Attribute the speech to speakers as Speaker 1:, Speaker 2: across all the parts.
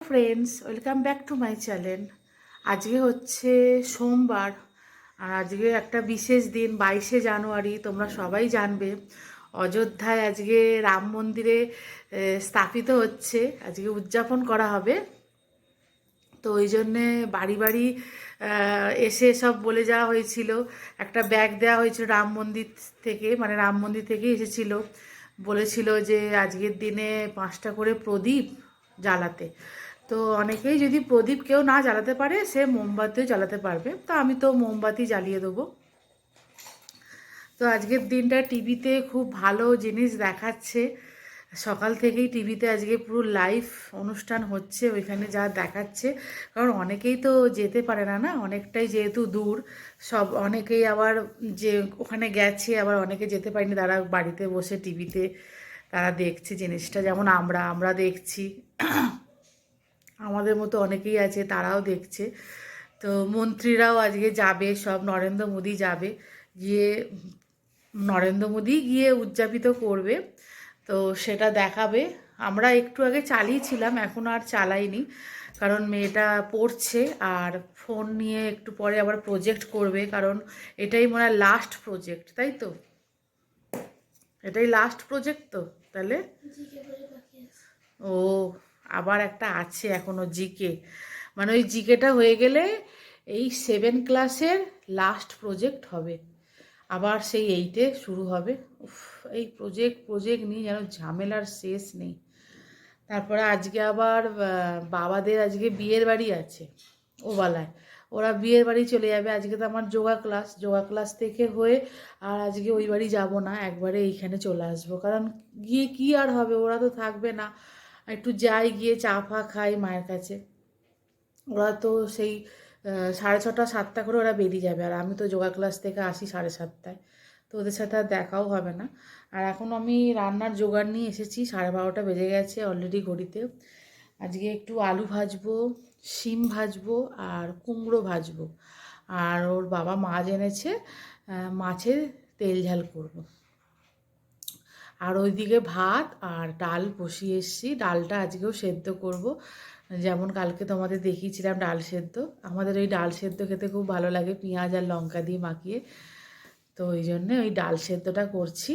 Speaker 1: Friends welcome back to my channel আজকে হচ্ছে সোমবার, আর আজকে একটা বিশেষ দিন, বাইশে জানুয়ারি, তোমরা সবাই জানবে। অযোধ্যায় আজকে রাম মন্দিরে স্থাপিত হচ্ছে, আজকে উদযাপন করা হবে। তো ওই জন্যে বাড়ি বাড়ি এসে সব বলে যাওয়া হয়েছিল। একটা ব্যাগ দেওয়া হয়েছিল রাম মন্দির থেকে মানে রাম মন্দির থেকে এসেছিল। বলেছিল যে আজকের দিনে পাঁচটা করে প্রদীপ জ্বালাতে। তো অনেকেই যদি প্রদীপ কেউ না জ্বালাতে পারে, সে মোমবাতিও জ্বালাতে পারবে। তো আমি তো মোমবাতি জ্বালিয়ে দেবো। তো আজকের দিনটা টিভিতে খুব ভালো জিনিস দেখাচ্ছে। সকাল থেকেই টিভিতে আজকে পুরো লাইভ অনুষ্ঠান হচ্ছে, ওইখানে যা দেখাচ্ছে। কারণ অনেকেই তো যেতে পারে না না? অনেকটাই যেহেতু দূর, সব অনেকেই আবার যে ওখানে গেছে, আবার অনেকে যেতে পারেনি, তারা বাড়িতে বসে টিভিতে, তারা দেখছে জিনিসটা। যেমন আমরা আমরা দেখছি। আমাদের মতো অনেকেই আছে তারাও দেখছে। তো মন্ত্রীরাও আজকে যাবে সব নরেন্দ্র মোদী যাবে। গিয়ে নরেন্দ্র মোদী গিয়ে উদযাপিত করবে। তো সেটা দেখাবে। আমরা একটু আগে চালিয়েছিলাম এখন আর চালাইনি। কারণ মেয়েটা পড়ছে আর ফোন নিয়ে একটু পরে আবার প্রজেক্ট করবে কারণ এটাই মনে হয় লাস্ট প্রজেক্ট তাই তো? এটাই লাস্ট প্রজেক্ট তো তাহলে? ও আবার একটা আছে এখনও জিকে। মানে ওই জিকেটা হয়ে গেলে এই সেভেন ক্লাসের লাস্ট প্রজেক্ট হবে। আবার সেই এইটে শুরু হবে। উফ, এই প্রজেক্ট প্রজেক্ট নিয়ে যেন ঝামেলার শেষ নেই। তারপরে আজকে আবার বাবাদের আজকে বিয়ের বাড়ি আছে ওবালায়। ওরা বিয়ের বাড়ি চলে যাবে। আজকে তো আমার যোগা ক্লাস যোগা ক্লাস থেকে হয়ে আর আজকে ওই বাড়ি যাব না। একবারে এইখানে চলে আসব। কারণ গিয়ে কি আর হবে? ওরা তো থাকবে না। একটু যাই, গিয়ে চা ফা খাই মায়ের কাছে। ওরা তো সেই সাড়ে ছটা, সাতটা করে ওরা বেরিয়ে যাবে। আর আমি তো যোগা ক্লাস থেকে আসি সাড়ে সাতটায়। তো ওদের সাথে আর দেখাও হবে না। আর এখন আমি রান্নার জোগাড় নিয়ে এসেছি। সাড়ে বারোটা বেজে গেছে অলরেডি ঘড়িতে। আজকে একটু আলু ভাজবো, শিম ভাজবো আর কুমড়ো ভাজবো। আর ওর বাবা মাছ এনেছে মাছের তেল ঝাল করব। আর ওইদিকে ভাত আর ডাল বসিয়ে এসেছি। ডালটা আজকেও সেদ্ধ করব। যেমন কালকে তোমাদের দেখিয়েছিলাম ডাল সেদ্ধ। আমাদের ওই ডাল সেদ্ধ খেতে খুব ভালো লাগে পেঁয়াজ আর লঙ্কা দিয়ে মাখিয়ে। তো ওই জন্যে ওই ডাল সেদ্ধটা করছি।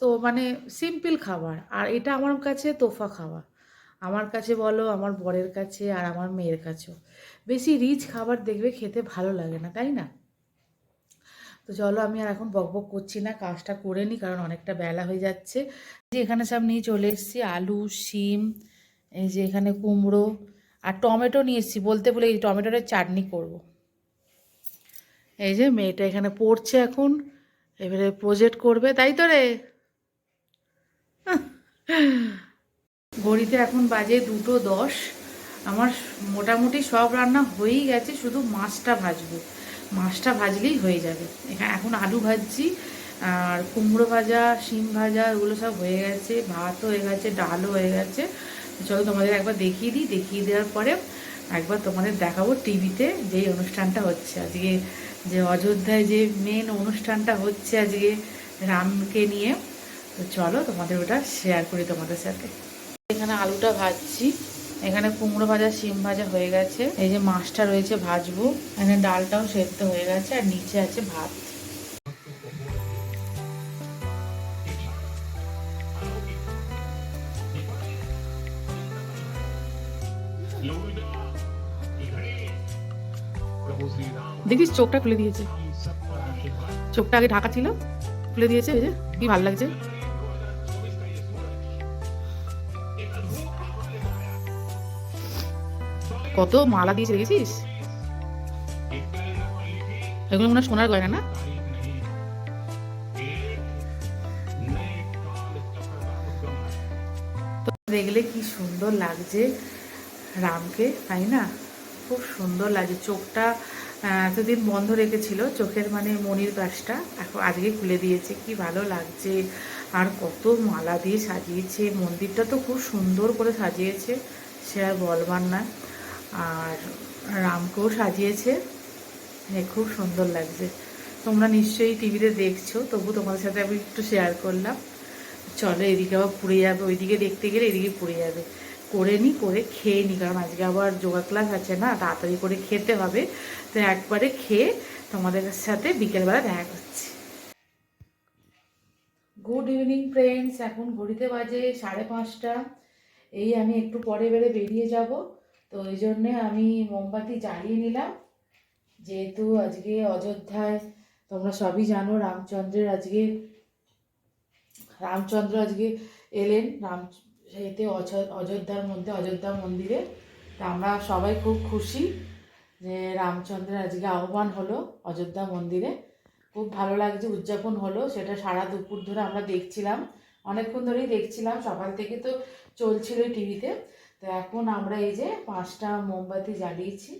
Speaker 1: তো মানে সিম্পল খাবার। আর এটা আমার কাছে তোফা খাওয়া আমার কাছে বলো, আমার বরের কাছে আর আমার মেয়ের কাছেও। বেশি রিচ খাবার দেখবে খেতে ভালো লাগে না, তাই না? তো চলো আমি আর এখন বকবক করছি না, কাজটা করে নিই কারণ অনেকটা বেলা হয়ে যাচ্ছে। যে এখানে সব নিয়ে চলে এসেছি, আলু, শিম, এই যে এখানে কুমড়ো আর টমেটো নিয়ে এসেছি, বলতে বলে এই টমেটোর চাটনি করব। এই যে মেয়েটা এখানে পড়ছে এখন, এবারে প্রজেক্ট করবে, তাই তো রে? ঘড়িতে এখন বাজে দুটো দশ, আমার মোটামুটি সব রান্না হয়েই গেছে, শুধু মাছটা ভাজবো। মাছটা ভাজলেই হয়ে যাবে। এখানে এখন আলু ভাজছি, আর কুমড়ো ভাজা, শিম ভাজা ওগুলো সব হয়ে গেছে ভাত হয়ে গেছে, ডালও হয়ে গেছে। চলো তোমাদের একবার দেখিয়ে দিই, দেখিয়ে দেওয়ার পরে একবার তোমাদের দেখাবো টিভিতে যেই অনুষ্ঠানটা হচ্ছে। আজকে যে অযোধ্যায় যে মেন অনুষ্ঠানটা হচ্ছে আজকে রামকে নিয়ে। তো চলো তোমাদের ওটা শেয়ার করি তোমাদের সাথে। এখানে আলুটা ভাজছি। এখানে কুমড়ো ভাজা, শিম ভাজা হয়ে গেছে। এই যে মাছটা রয়েছে ভাজবো। এখানে ডালটাও সেদ্ধ হয়ে গেছে আর নিচে আছে ভাত। দেখিস, চোখটা খুলে দিয়েছে। চোখটা আগে ঢাকা ছিল, খুলে দিয়েছে, এই যে, কি ভালো লাগছে? কত মালা দিয়েছে দেখেছিস? এগুলো মনে সোনার গয়না না? দেখলে কি সুন্দর লাগছে রামকে, তাই না? খুব সুন্দর লাগছে। চোখটা এতদিন বন্ধ রেখেছিল, চোখের মানে মনির গাছটা এখন আজকে খুলে দিয়েছে, কি ভালো লাগছে। আর কত মালা দিয়ে সাজিয়েছে, মন্দিরটা তো খুব সুন্দর করে সাজিয়েছে, সে আর বলবার না। আর রামকেও সাজিয়েছে। হ্যাঁ খুব সুন্দর লাগছে। তোমরা নিশ্চয়ই টিভিতে দেখছ, তবু তোমাদের সাথে আমি একটু শেয়ার করলাম। চলো, এদিকে আবার পুড়ে যাবে। ওইদিকে দেখতে গেলে এদিকে পুড়ে যাবে। করে নিই করে খেয়ে নিই কারণ আজকে আবার যোগা ক্লাস আছে না, তাড়াতাড়ি করে খেতে হবে। তো একবারে খেয়ে তোমাদের সাথে বিকেলবেলা দেখা করছি। গুড ইভিনিং ফ্রেন্ডস এখন ঘড়িতে বাজে সাড়ে পাঁচটা। এই আমি একটু পরে বেড়ে বেরিয়ে যাব। তো ওই জন্যে আমি মোমবাতি জ্বালিয়ে নিলাম। যেহেতু আজকে অযোধ্যায়, তোমরা সবই জানো রামচন্দ্রের আজকে, রামচন্দ্র আজকে এলেন রাম, এতে অয- অযোধ্যার মধ্যে, অযোধ্যা মন্দিরে। তা আমরা সবাই খুব খুশি যে রামচন্দ্রের আজকে আহ্বান হলো অযোধ্যা মন্দিরে। খুব ভালো লাগছে, উদযাপন হলো। সেটা সারা দুপুর ধরে আমরা দেখছিলাম। অনেকক্ষণ ধরেই দেখছিলাম, সকাল থেকে তো চলছিল টিভিতে। তো এখন আমরা এই যে পাঁচটা মোমবাতি জ্বালিয়েছি।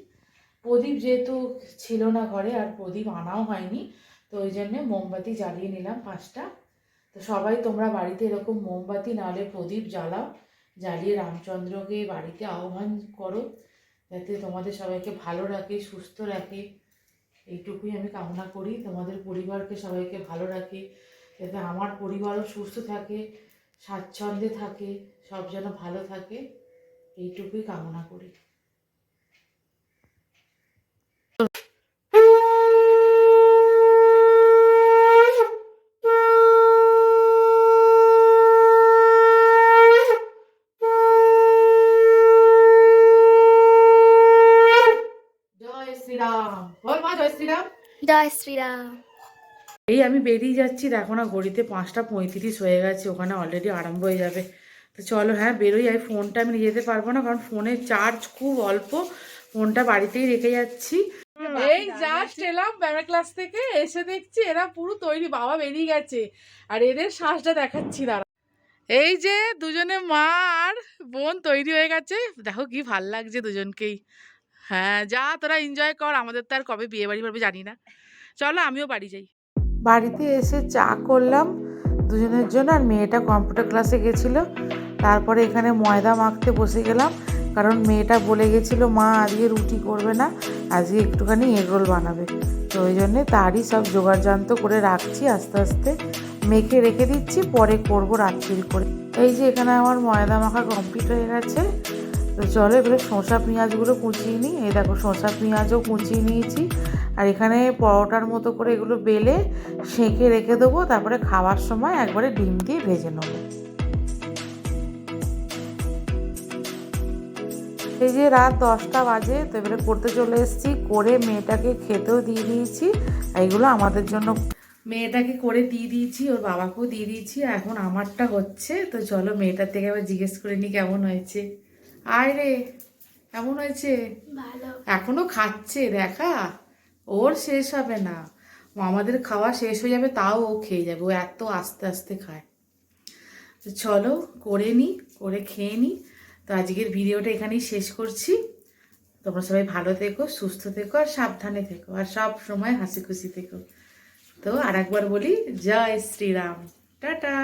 Speaker 1: প্রদীপ যেহেতু ছিল না ঘরে আর প্রদীপ আনাও হয়নি, তো ওই জন্যে মোমবাতি জ্বালিয়ে নিলাম পাঁচটা। তো সবাই তোমরা বাড়িতে এরকম মোমবাতি নালে প্রদীপ জ্বালাও, জ্বালিয়ে রামচন্দ্রকে বাড়িতে আহ্বান করো, যাতে তোমাদের সবাইকে ভালো রাখে, সুস্থ রাখে। এইটুকুই আমি কামনা করি, তোমাদের পরিবারকে সবাইকে ভালো রাখে, যাতে আমার পরিবারও সুস্থ থাকে, স্বাচ্ছন্দ্যে থাকে, সব যেন ভালো থাকে। এইটুকুই কামনা করি। জয় শ্রীরাম। জয় শ্রীরাম।
Speaker 2: জয় শ্রীরাম।
Speaker 1: এই আমি বেরিয়ে যাচ্ছি দেখো না ঘড়িতে পাঁচটা পঁয়ত্রিশ হয়ে গেছে ওখানে অলরেডি আরম্ভ হয়ে যাবে। তো চলো হ্যাঁ বেরোই। আর ফোনটা আমি নিয়ে যেতে পারব না কারণ ফোনের চার্জ খুব অল্প। ফোনটা বাড়িতেই রেখে যাচ্ছি। এই জাস্ট এলাম ব্যায়ামের ক্লাস থেকে এসে দেখছি এরা পুরো তৈরি বাবা বেরিয়ে গেছে। আর এদের শ্বাসটা দেখাচ্ছি দাঁড়া। এই যে দুজনে মা আর বোন তৈরি হয়ে গেছে। দেখো কি ভালো লাগছে দুজনকেই। হ্যাঁ যা তোরা এনজয় কর আমাদের তো আর কবে বিয়ে বাড়ি পারবে জানি না। চলো আমিও বাড়ি যাই। বাড়িতে এসে চা করলাম দুজনের জন্য আর মেয়েটা কম্পিউটার ক্লাসে গেছিল। তারপরে এখানে ময়দা মাখতে বসে গেলাম, কারণ মেয়েটা বলে গেছিল, মা, আজকে রুটি করবে না, আজকে একটুখানি এগরোল বানাবে। তো ওই জন্যে তারই সব জোগাড়যন্ত্র করে রাখছি, আস্তে আস্তে মেখে রেখে দিচ্ছি, পরে করব রাত্রির করে। এই যে এখানে আমার ময়দা মাখা কমপ্লিট হয়ে গেছে। তো চলো এবারে শসা পেঁয়াজগুলো কুচিয়ে নিই। এই দেখো, শসা পেঁয়াজও কুচিয়ে নিয়েছি। আর এখানে পরোটার মতো করে এগুলো বেলে সেঁকে রেখে দেবো, তারপরে খাওয়ার সময় একবারে ডিম দিয়ে ভেজে নেব। এই যে রাত দশটা বাজে তো এবারে করতে চলে এসেছি করে মেয়েটাকে খেতেও দিয়ে দিয়েছি এগুলো আমাদের জন্য। মেয়েটাকে করে দিয়ে দিয়েছি ওর বাবাকেও দিয়ে দিয়েছি এখন আমারটা হচ্ছে তো চলো মেয়েটার থেকে আবার জিজ্ঞেস করে নি কেমন হয়েছে। আয় রে কেমন হয়েছে? এখনও খাচ্ছে দেখা ওর শেষ হবে না। আমাদের খাওয়া শেষ হয়ে যাবে তাও ও খেয়ে যাবে ও এত আস্তে আস্তে খায়। তো চলো করে নিই করে খেয়ে নিই। তো আজকের ভিডিওটা এখানেই শেষ করছি। তোমরা সবাই ভালো থেকো, সুস্থ থেকো আর সাবধানে থেকো আর সব সময় হাসি খুশি থেকো। তো আর একবার বলি, জয় শ্রীরাম। টাটা!